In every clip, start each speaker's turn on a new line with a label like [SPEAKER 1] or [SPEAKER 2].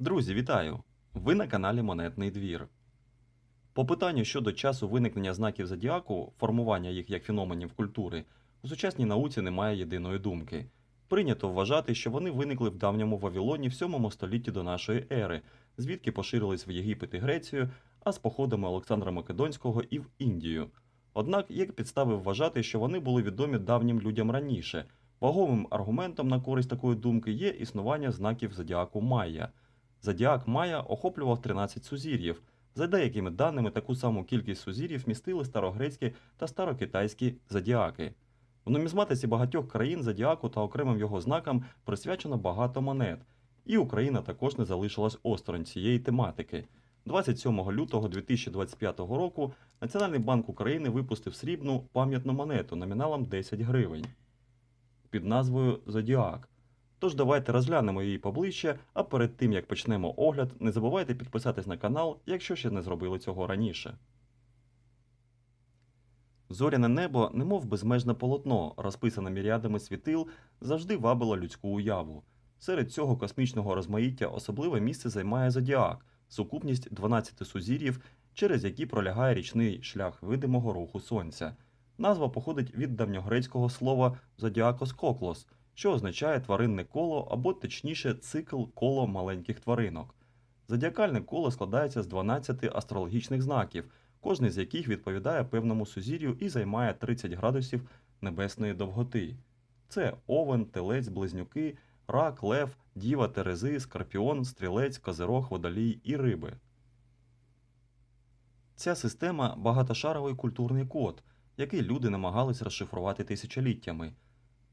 [SPEAKER 1] Друзі, вітаю! Ви на каналі Монетний двір. По питанню щодо часу виникнення знаків зодіаку, формування їх як феноменів культури, у сучасній науці немає єдиної думки. Прийнято вважати, що вони виникли в давньому Вавилоні в 7 столітті до нашої ери, звідки поширились в Єгипет і Грецію, а з походами Олександра Македонського і в Індію. Однак є підстави вважати, що вони були відомі давнім людям раніше. Ваговим аргументом на користь такої думки є існування знаків зодіаку Майя. Зодіак Майя охоплював 13 сузір'їв. За деякими даними, таку саму кількість сузір'їв містили старогрецькі та старокитайські зодіаки. В нумізматиці багатьох країн зодіаку та окремим його знакам присвячено багато монет, і Україна також не залишилась осторонь цієї тематики. 27 лютого 2025 року Національний банк України випустив срібну пам'ятну монету номіналом 10 гривень під назвою Зодіак. Тож давайте розглянемо її поближче, а перед тим як почнемо огляд, не забувайте підписатись на канал, якщо ще не зробили цього раніше. Зоряне небо, немов безмежне полотно, розписане мірядами світил, завжди вабило людську уяву. Серед цього космічного розмаїття особливе місце займає зодіак, сукупність 12 сузір'їв, через які пролягає річний шлях видимого руху сонця. Назва походить від давньогрецького слова зодіакос коклос, що означає тваринне коло або точніше цикл коло маленьких тваринок. Зодіакальне коло складається з 12 астрологічних знаків, кожний з яких відповідає певному сузір'ю і займає 30 градусів небесної довготи. Це овен, телець, близнюки, рак, лев, діва, терези, скорпіон, стрілець, козирог, водолій і риби. Ця система багатошаровий культурний код, який люди намагались розшифрувати тисячоліттями.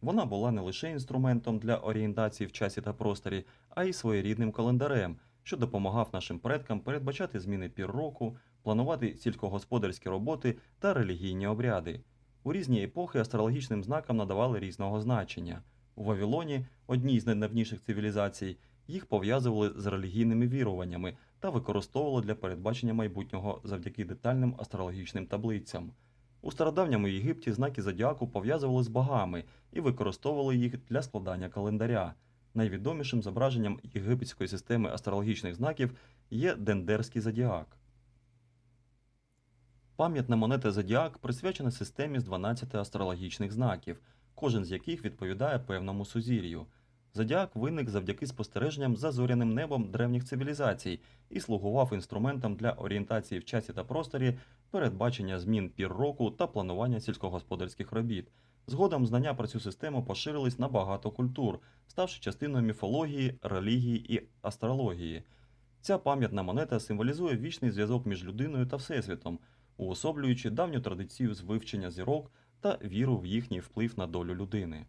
[SPEAKER 1] Вона була не лише інструментом для орієнтації в часі та просторі, а й своєрідним календарем, що допомагав нашим предкам передбачати зміни пір року, планувати сільськогосподарські роботи та релігійні обряди. У різні епохи астрологічним знакам надавали різного значення. У Вавилоні, одній з найдавніших цивілізацій, їх пов'язували з релігійними віруваннями та використовували для передбачення майбутнього завдяки детальним астрологічним таблицям. У стародавньому Єгипті знаки зодіаку пов'язували з богами і використовували їх для складання календаря. Найвідомішим зображенням єгипетської системи астрологічних знаків є Дендерський зодіак. Пам'ятна монета зодіак присвячена системі з 12 астрологічних знаків, кожен з яких відповідає певному сузір'ю. Зодіак виник завдяки спостереженням за зоряним небом древніх цивілізацій і слугував інструментом для орієнтації в часі та просторі, передбачення змін пір року та планування сільськогосподарських робіт. Згодом знання про цю систему поширились на багато культур, ставши частиною міфології, релігії і астрології. Ця пам'ятна монета символізує вічний зв'язок між людиною та всесвітом, уособлюючи давню традицію з вивчення зірок та віру в їхній вплив на долю людини.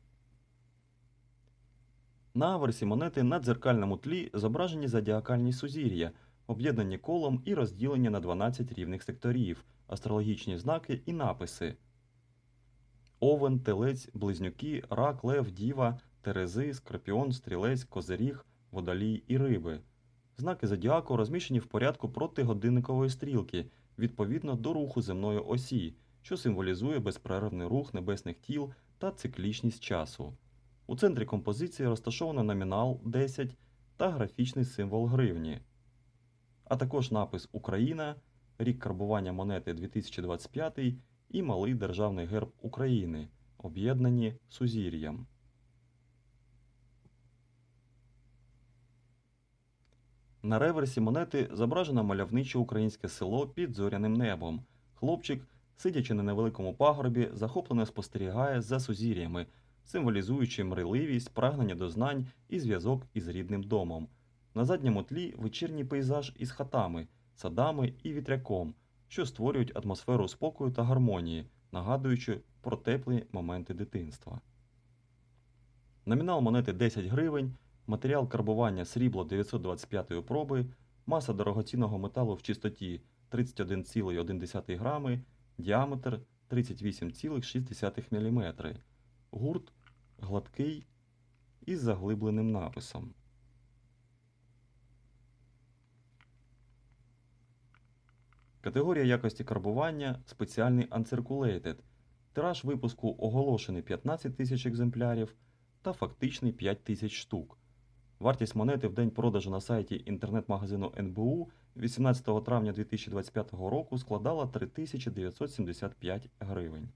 [SPEAKER 1] На аверсі монети на дзеркальному тлі зображені зодіакальні сузір'я, об'єднані колом і розділені на 12 рівних секторів, астрологічні знаки і написи. Овен, телець, близнюки, рак, лев, діва, терези, скорпіон, стрілець, козиріг, водолій і риби. Знаки зодіаку розміщені в порядку проти годинникової стрілки, відповідно до руху земної осі, що символізує безперервний рух небесних тіл та циклічність часу. У центрі композиції розташовано номінал 10 та графічний символ гривні, а також напис Україна, рік карбування монети 2025 і малий державний герб України, об'єднані сузір'ям. На реверсі монети зображено мальовниче українське село під зоряним небом. Хлопчик, сидячи на невеликому пагорбі, захоплено спостерігає за сузір'ями, символізуючи мрийливість, прагнення до знань і зв'язок із рідним домом. На задньому тлі вечірній пейзаж із хатами, садами і вітряком, що створюють атмосферу спокою та гармонії, нагадуючи про теплі моменти дитинства. Номінал монети 10 гривень, матеріал карбування срібло 925 проби, маса дорогоцінного металу в чистоті 31,1 грами, діаметр 38,6 мм. Гурт гладкий із заглибленим написом. Категорія якості карбування спеціальний Uncirculated. Тираж випуску оголошений 15 тисяч екземплярів та фактичний 5 тисяч штук. Вартість монети в день продажу на сайті інтернет-магазину НБУ 18 травня 2025 року складала 3975 гривень.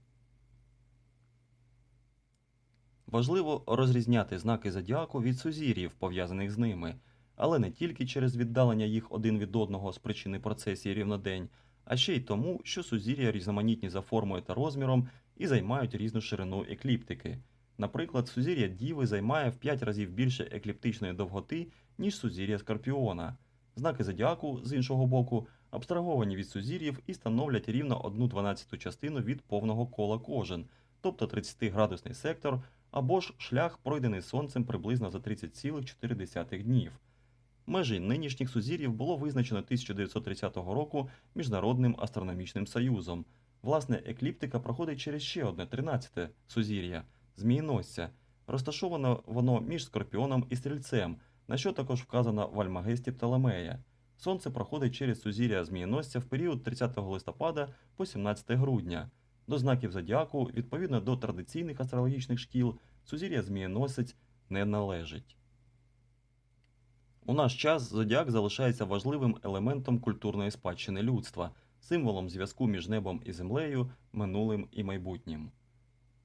[SPEAKER 1] Важливо розрізняти знаки зодіаку від сузір'їв, пов'язаних з ними, але не тільки через віддалення їх один від одного з причини процесії рівнодень, а ще й тому, що сузір'я різноманітні за формою та розміром і займають різну ширину екліптики. Наприклад, сузір'я Діви займає в 5 разів більше екліптичної довготи, ніж сузір'я Скорпіона. Знаки зодіаку, з іншого боку, абстраговані від сузір'їв і становлять рівно 1 12 частину від повного кола кожен, тобто 30-градусний сектор або ж шлях, пройдений сонцем приблизно за 30,4 днів. Межі нинішніх сузір'їв було визначено 1930 року Міжнародним астрономічним союзом. Власне, екліптика проходить через ще одне 13-те сузір'я Змієносця. Розташовано воно між Скорпіоном і Стрільцем, на що також вказано в Альмагесті Птолемея. Сонце проходить через сузір'я Змієносця в період 30 листопада по 17 грудня. До знаків зодіаку, відповідно до традиційних астрологічних шкіл, сузір'я Змієносець не належить. У наш час зодіак залишається важливим елементом культурної спадщини людства, символом зв'язку між небом і землею, минулим і майбутнім.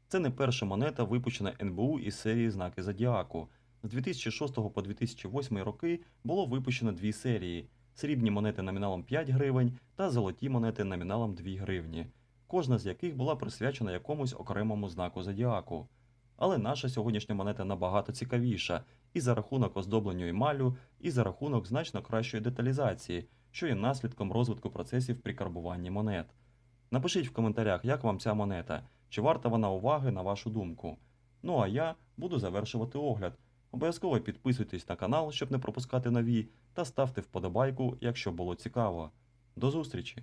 [SPEAKER 1] Це не перша монета, випущена НБУ із серії знаки зодіаку. З 2006 по 2008 роки було випущено дві серії: срібні монети номіналом 5 гривень та золоті монети номіналом 2 гривні, кожна з яких була присвячена якомусь окремому знаку зодіаку. Але наша сьогоднішня монета набагато цікавіша і за рахунок оздоблення емалю, і за рахунок значно кращої деталізації, що є наслідком розвитку процесів при карбуванні монет. Напишіть в коментарях, як вам ця монета, чи варта вона уваги на вашу думку. Ну а я буду завершувати огляд. Обов'язково підписуйтесь на канал, щоб не пропускати нові, та ставте вподобайку, якщо було цікаво. До зустрічі!